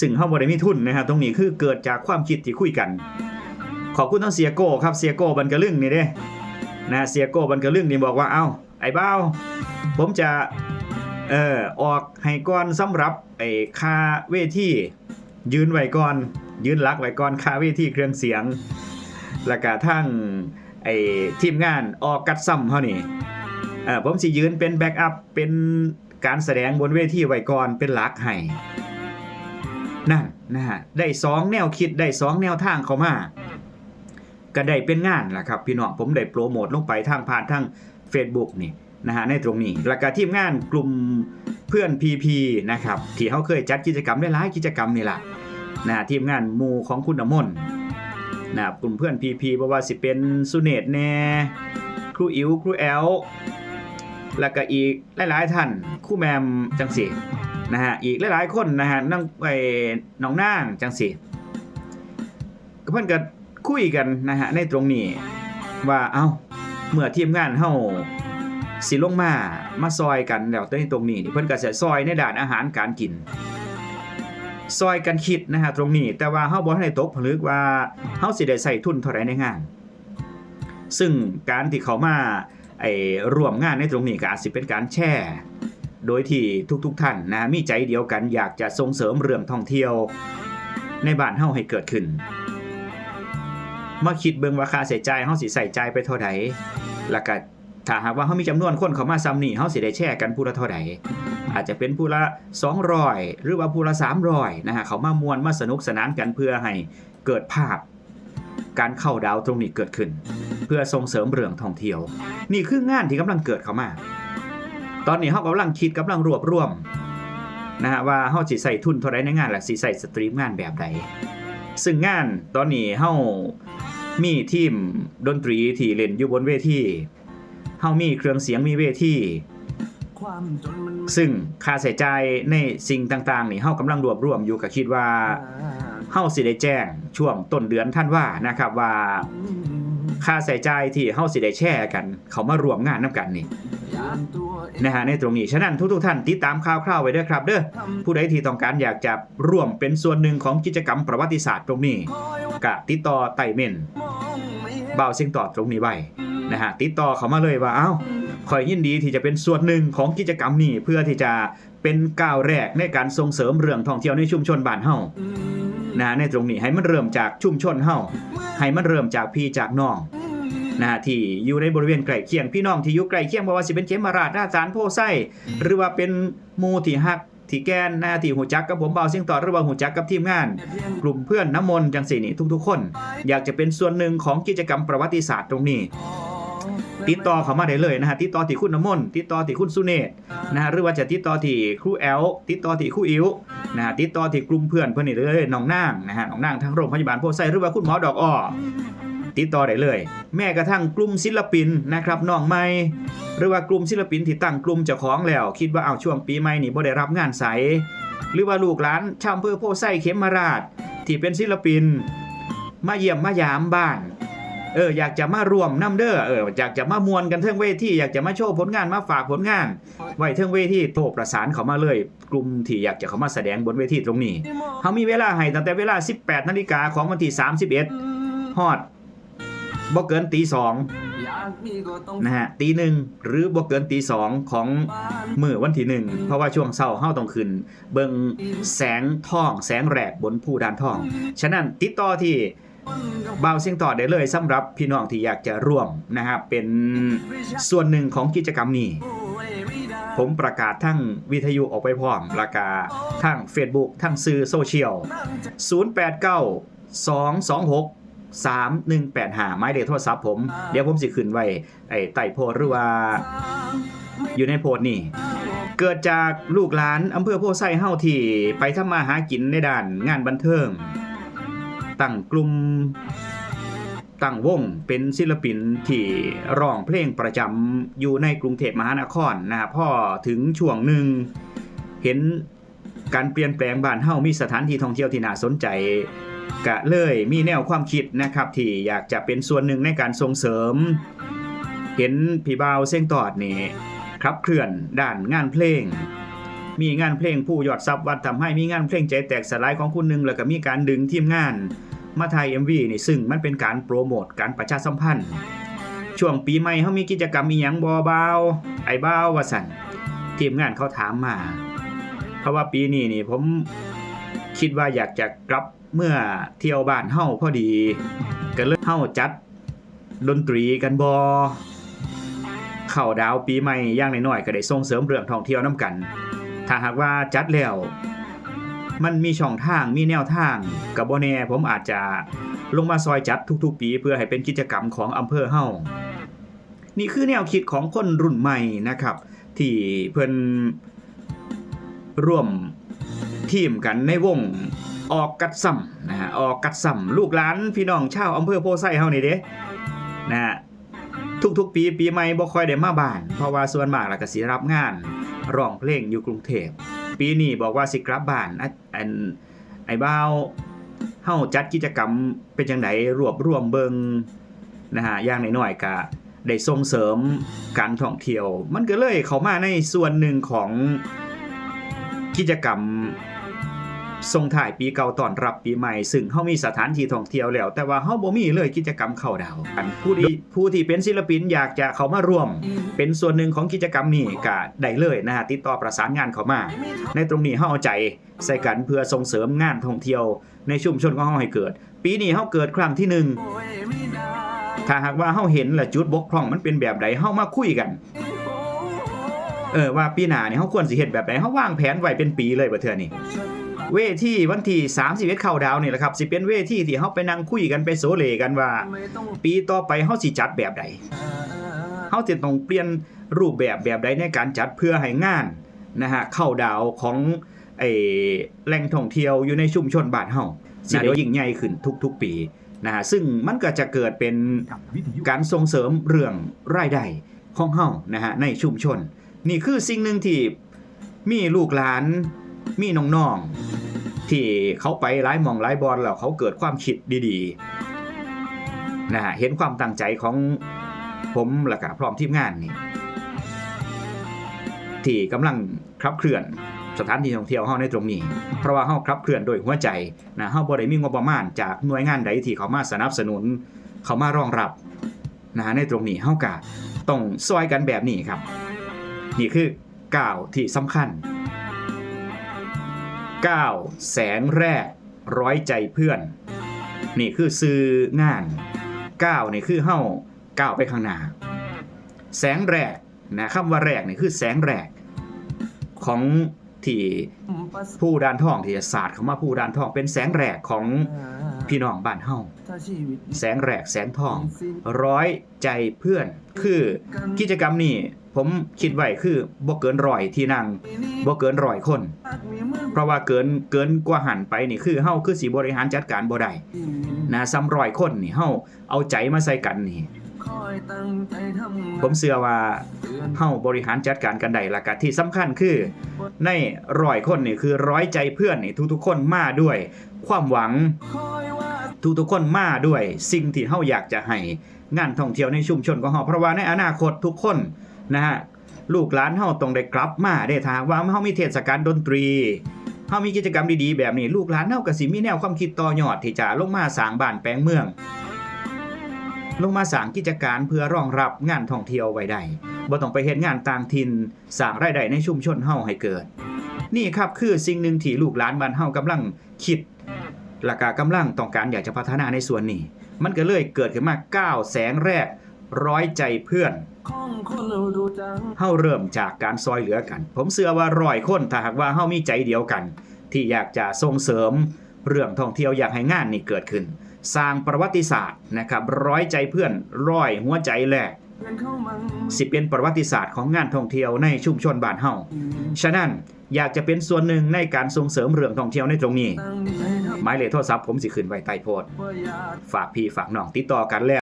ซึ่งเฮาบ่ได้มีทุนนะครับตรงนี้คือเกิดจากความคิดที่คุยกัน ขอบคุณทั้งเสียโก้ครับเสียโก้บันกะลึงนี่เด้นะเสียโก้บันกะลึงนี่บอกว่าเอ้าไอ้เบ้าผมจะเอ่อออกให้ก่อนสำหรับไอ้คาเวทียืนไว้ก่อน ยืนลักไว้ก่อนคาเวทีเครื่องเสียงแล้วก็ทั้งไอ้ทีมงานออกกัดซ้ำเฮานี่เอ่อผมสิยืนเป็นแบ็กอัพเป็นการแสดงบนเวทีไว้ก่อนเป็นหลักให้ นั่นนะฮะได้สองแนวคิดได้สองแนวทางเข้ามาก็ได้เป็นงานล่ะครับ พี่น้องผมได้โปรโมทลงไปทางผ่านทาง Facebook นี่นะฮะในตรงนี้แล้วก็ทีมงานกลุ่มเพื่อน PP นะครับที่เขาเคยจัดกิจกรรมได้หลายกิจกรรมนี่ละนะทีมงานมูของคุณนมน์นะกลุ่มเพื่อน PP บ่ว่าสิเป็นสุเนตแน่ครูอิ๋วครูแอลแล้วก็อีกหลายๆท่านครูแมมจังสิ นะฮะอีกหลายๆคนนะฮะนั่งไอ้น้องนางจังสิก็เพิ่นก็คุยกันนะฮะในตรงนี้ว่าเอ้าเมื่อทีมงานเฮาสิลงมามาซอยกันแล้วในตรงนี้นี่เพิ่นก็จะซอยในด้านอาหารการกิน ซอยกันคิดนะฮะตรงนี้ แต่ว่าเฮาบ่ทันได้ตกผลึกว่าเฮาสิได้ใส่ทุนเท่าไหร่ในงาน ซึ่งการที่เขามาไอ้ร่วมงานในตรงนี้ก็อาจสิเป็นการแชร์ โดยที่ทุกๆท่านนะมีใจเดียวกันอยากจะส่งเสริมเรื่องท่องเที่ยว ในบ้านเฮาให้เกิดขึ้นมาคิดเบิ่งว่าค่าใช้จ่ายเฮาสิใส่จ่ายไปเท่าใดแล้วก็ถ้าหากว่าเฮามีจำนวนคนเข้ามาซ้ำนี่เฮาสิได้แชร์กันผู้ละเท่าใดอาจจะเป็นผู้ละ 200 หรือว่าผู้ละ 300นะฮะเขามามวนมาสนุกสนานกันเพื่อให้เกิดภาพ การเข้าดาวตรงนี้เกิดขึ้น เพื่อส่งเสริมเรื่องท่องเที่ยว นี่คืองานที่กำลังเกิดเข้ามา ตอนนี้เฮากำลังคิดกำลังรวบรวมนะฮะว่าเฮาสิใส่ทุนเท่าใดในงานและสิใส่สตรีมงานแบบใดซึ่งงานตอนนี้เฮามีทีมดนตรีที่เล่นอยู่บนเวทีเฮามีเครื่องเสียงมีเวทีซึ่งค่าใช้จ่ายในสิ่งต่างๆ นี่เฮากำลังรวบรวมอยู่ก็คิดว่าเฮาสิได้แจ้งช่วงต้นเดือนท่านว่านะครับว่า ค่าใช้จ่ายที่เฮาสิได้แชร์กัน เขามารวมงานนํกันนี่ นะฮะในตรงนี้ ฉะนั้นทุกๆท่านติดตามข่าวคร่าวไว้ด้วยครับ เด้อผู้ใดที่ต้องการอยากจะร่วมเป็นส่วนหนึ่งของกิจกรรมประวัติศาสตร์ตรงนี้กะติดต่อไต่เมนบ่าวเสียงตอดตรงนี้ไว้นะฮะติดต่อเขามาเลยว่าเอ้าคอยยินดีที่จะเป็นส่วนหนึ่งของกิจกรรมนี้เพื่อที่จะเป็นก้าวแรกในการส่งเสริมเรื่องท่องเที่ยวในชุมชนบ้านเฮานะฮะในตรงนี้ให้มันเริ่มจากชุมชนเฮาให้มันเริ่มจากพี่จากน้อง นะฮะที่อยู่ในบริเวณใกล้เคียงพี่น้องที่อยู่ใกล้เคียงบ่ว่าสิเป็นเขมราชราสารโพไส้หรือว่าเป็นหมูที่ฮักที่แกนหน้าที่หูจักกับผมเบาเสียงต่อหรือว่าหูจักกับทีมงาน กลุ่มเพื่อนน้ำมนต์จังสี่นี่ทุกๆ คน อยากจะเป็นส่วนหนึ่งของกิจกรรมประวัติศาสตร์ตรงนี้ติดต่อเขามาได้เลยนะฮะติดต่อที่คุณน้ำมนต์ติดต่อที่คุณสุเนศนะฮะหรือว่าจะติดต่อที่ครูแอลติดต่อที่ครูอิ๋วนะฮะติดต่อที่กลุ่มเพื่อนเพื่อนนี่เลยน้องนางนะฮะน้องนางทั้งโรงพยาบาลโพไซหรือว่าคุณหมอดอกอ้อ ติดต่อได้เลย แม้กระทั่งกลุ่มศิลปินนะครับน้องใหม่หรือว่ากลุ่มศิลปินที่ตั้งกลุ่มเจ้าของแล้ว คิดว่าเอาช่วงปีใหม่นี่บ่ได้รับงานใสหรือว่าลูกหลานชาวอำเภอโพไซเขมราช ที่เป็นศิลปิน มาเยี่ยมมายามบ้านเอออยากจะมาร่วมน้ำเด้อเอออยากจะมามวนกันเทิงเวทีอยากจะมาโชว์ผลงานมาฝากผลงาน ไว้เทิงเวทีโทรประสานเขามาเลย กลุ่มที่อยากจะเขามาแสดงบนเวทีตรงนี้เขามีเวลาให้ตั้งแต่เวลา 18นาฬิกาของวันที่31ฮอด บ่เกินตีสองนะฮะตีหนึ่งหรือบ่เกินตีสองของมือวันที่หนึ่งเพราะว่าช่วงเช้าเฮาต้องขึ้น เบิงแสงทองแสงแรกบนผู้ดานทอง ฉะนั้นติดต่อที่บ่าวเสียงต่อได้เลยสำหรับพี่น้องที่อยากจะร่วมนะครับเป็นส่วนหนึ่งของกิจกรรมนี้ผมประกาศทั้งวิทยุออกไปพร้อม ประกาศทั้ง Facebook ทั้งสื่อโซเชียล 089 226 3185หมายเลขโทรศัพท์ผม เดี๋ยวผมสิขึ้นไว้ไอ้ใต้โพสต์หรือว่า อยู่ในโพสต์นี่ เกิดจากลูกหลานอำเภอโพไซเฮาที่ไปทำมาหากินในด้านงานบันเทิง ตั้งกลุ่มตั้งวงเป็นศิลปินที่ร้องเพลงประจำอยู่ในกรุงเทพมหานครนะครับพ่อถึงช่วงหนึ่งเห็นการเปลี่ยนแปลงบ้านเฮามีสถานที่ท่องเที่ยวที่น่าสนใจ กะเลยมีแนวความคิดนะครับที่อยากจะเป็นส่วนหนึ่งในการส่งเสริม เห็นพี่บ่าวเส้งตอดนี่ครับเคลื่อนด้านงานเพลง มีงานเพลงผู้ยอดซับวัดทำให้มีงานเพลงใจแตกสลายของคุณหนึ่งแล้วก็มีการดึงทีมงานมาถ่าย MV นี่ซึ่งมันเป็นการโปรโมทการประชาสัมพันธ์ ช่วงปีใหม่เขามีกิจกรรมมีหยังบ่บ่าไอ้บ่าวว่าสันทีมงานเขาถามมา เพราะว่าปีนี้นี่ผมคิดว่าอยากจะกลับ เมื่อเที่ยวบ้านเฮาพอดีก็เลยเฮาจัดดนตรีกันบ่เข้าดาวปีใหม่ย่างน้อยๆก็ได้ส่งเสริมเรื่องท่องเที่ยวนํกัน ถ้าหากว่าจัดแล้วมันมีช่องทางมีแนวทางกับบ่แน่ผมอาจจะลงมาซอยจัดทุกๆ ปี เพื่อให้เป็นกิจกรรมของอำเภอเฮานี่คือแนวคิดของคนรุ่นใหม่นะครับ ที่เพิ่นร่วมทีมกันในวง ออกกัดซ้ำนะฮะออกกัดซ้ำลูกหลานพี่น้องชาวอำเภอโพไซเฮานี่เด้นะฮะทุกๆปีปีใหม่บ่ค่อยได้มาบ้าน เพราะว่าส่วนมากล้วก็สิรับงานร้องเพลงอยู่กรุงเทพปีนี้บอกว่าสิกลับบ้านอะอันไอ้บ้าวเฮาจัดกิจกรรมเป็นจังไดรวบรวมเบิงนะฮะอย่างน้อยๆก็ได้ส่งเสริมการท่องเที่ยว มันก็เลยเข้ามาในส่วนหนึ่งของกิจกรรม ส่งถ่ายปีเก่าต้อนรับปีใหม่ ซึ่งเฮามีสถานที่ท่องเที่ยวแล้ว แต่ว่าเฮาบ่มีเลยกิจกรรมเข้าดาวอันผู้ที่ผู้ที่เป็นศิลปินอยากจะเข้ามาร่วม เป็นส่วนหนึ่งของกิจกรรมนี้ก็ได้เลยนะฮะติดต่อประสานงานเข้ามา ในตรงนี้เฮาเอาใจใส่กันเพื่อส่งเสริมงานท่องเที่ยว ในชุมชนของเฮาให้เกิด ปีนี้เฮาเกิดครั้งที่หนึ่งถ้าหากว่าเฮาเห็นและจุดบกพร่องมันเป็นแบบใดเฮามาคุยกันเออว่าปีหน้านี่เฮาควรสิเฮ็ดแบบใดเฮาวางแผนไว้เป็นปีเลยบ่เทื่อนี่ เวทีวันที่31เข้าดาวนี่แหละครับสิเป็นเวทีที่เฮาไปนั่งคุยกันไปโซเลกันว่า ปีต่อไปเฮาสิจัดแบบใดเฮาจะต้องเปลี่ยนรูปแบบแบบใดในการจัดเพื่อให้งานนะฮะเข้าดาวของไอ้แหล่งท่องเที่ยวอยู่ในชุมชนบ้านเฮาสิได้ยิ่งใหญ่ขึ้นทุกๆปีนะฮะซึ่งมันก็จะเกิดเป็นการส่งเสริมเรื่องรายได้ของเฮานะฮะในชุมชน นี่คือสิ่งหนึ่งที่มีลูกหลานมีน้องๆ ที่เขาไปหลายมองหลายบอลแล้วเขาเกิดความคิดดีๆนะฮะเห็นความตั้งใจของผมและก็พร้อมทีมงานนี่ที่กำลังขับเคลื่อนสถานที่ท่องเที่ยวเฮาในตรงนี้ เพราะว่าเฮาขับเคลื่อนโดยหัวใจนะเฮาบ่ได้มีงบประมาณจากหน่วยงานใดที่เขามาสนับสนุน เขามารองรับนะฮะในตรงนี้เฮาก็ต้องซอยกันแบบนี้ครับ นี่คือก้าวที่สำคัญ ก้าวแสงแรก ร้อยใจเพื่อน นี่คือซื้องานก้าวนี่คือเฮาก้าวไปข้างหน้า แสงแรกนะคำว่าแรกนี่คือแสงแรก ของที่ผู้ด้านท่องที่จะศาสตร์คำว่าผู้ด้านท่องเป็นแสงแรกของ พี่น้องบ้านเฮาแสงแรกแสงทอง ร้อยใจเพื่อน คือกิจกรรมนี้ผมคิดไว้คือบ่เกินร้อยที่นั่งบ่เกินร้อยคน เพราะว่าเกินเกินกว่าหันไปนี่คือเฮาคือสิบริหารจัดการบ่ได้นะซ้ำร้อยคนนี่เฮาเอาใจมาใส่กันนี่ผมเชื่อว่า เฮาบริหารจัดการกันได้และก็ที่สำคัญคือ ในร้อยคนนี่คือร้อยใจเพื่อนนี่ทุกๆ คนมาด้วย ความหวังทุกๆคนมาด้วย สิ่งที่เฮาอยากจะให้งานท่องเที่ยวในชุมชนของเฮาเพราะว่าในอนาคตทุกคนนะฮะลูกหลานเฮาต้องได้กลับมาได้ถ้าหากว่าเฮามีเทศกาลดนตรีเฮามีกิจกรรมดีๆแบบนี้ ลูกหลานเฮาก็สิมีแนวความคิดต่อยอดที่จะลงมาสร้างบ้านแปลงเมือง ลงมาสร้างกิจการเพื่อรองรับงานท่องเที่ยวไว้ได้ บ่ต้องไปเฮ็ดงานต่างถิ่นสร้างรายได้ในชุมชนเฮาให้เกิด นี่ครับคือสิ่งหนึ่งที่ลูกหลานบ้านเฮากำลังคิดและก็กำลังต้องการอยากจะพัฒนาในส่วนนี้ มันก็เลยเกิดขึ้นมาก้าวแสงแรกร้อยใจเพื่อนเฮาเริ่มจากการซอยเหลือกัน ผมเชื่อว่าร้อยคนถ้าหากว่าเฮามีใจเดียวกัน ที่อยากจะส่งเสริม เรื่องท่องเที่ยวอยากให้งานนี้เกิดขึ้น สร้างประวัติศาสตร์นะครับร้อยใจเพื่อนร้อยหัวใจแลก สิเป็นประวัติศาสตร์ของงานท่องเที่ยวในชุมชนบ้านเฮาฉะนั้นอยากจะเป็นส่วนหนึ่งในการส่งเสริมเรื่องท่องเที่ยวในตรงนี้ หมายเลขโทรศัพท์ผมสิขึ้นไว้ใต้โพสต์ฝากพี่ฝากน้องติดต่อกันแล้ว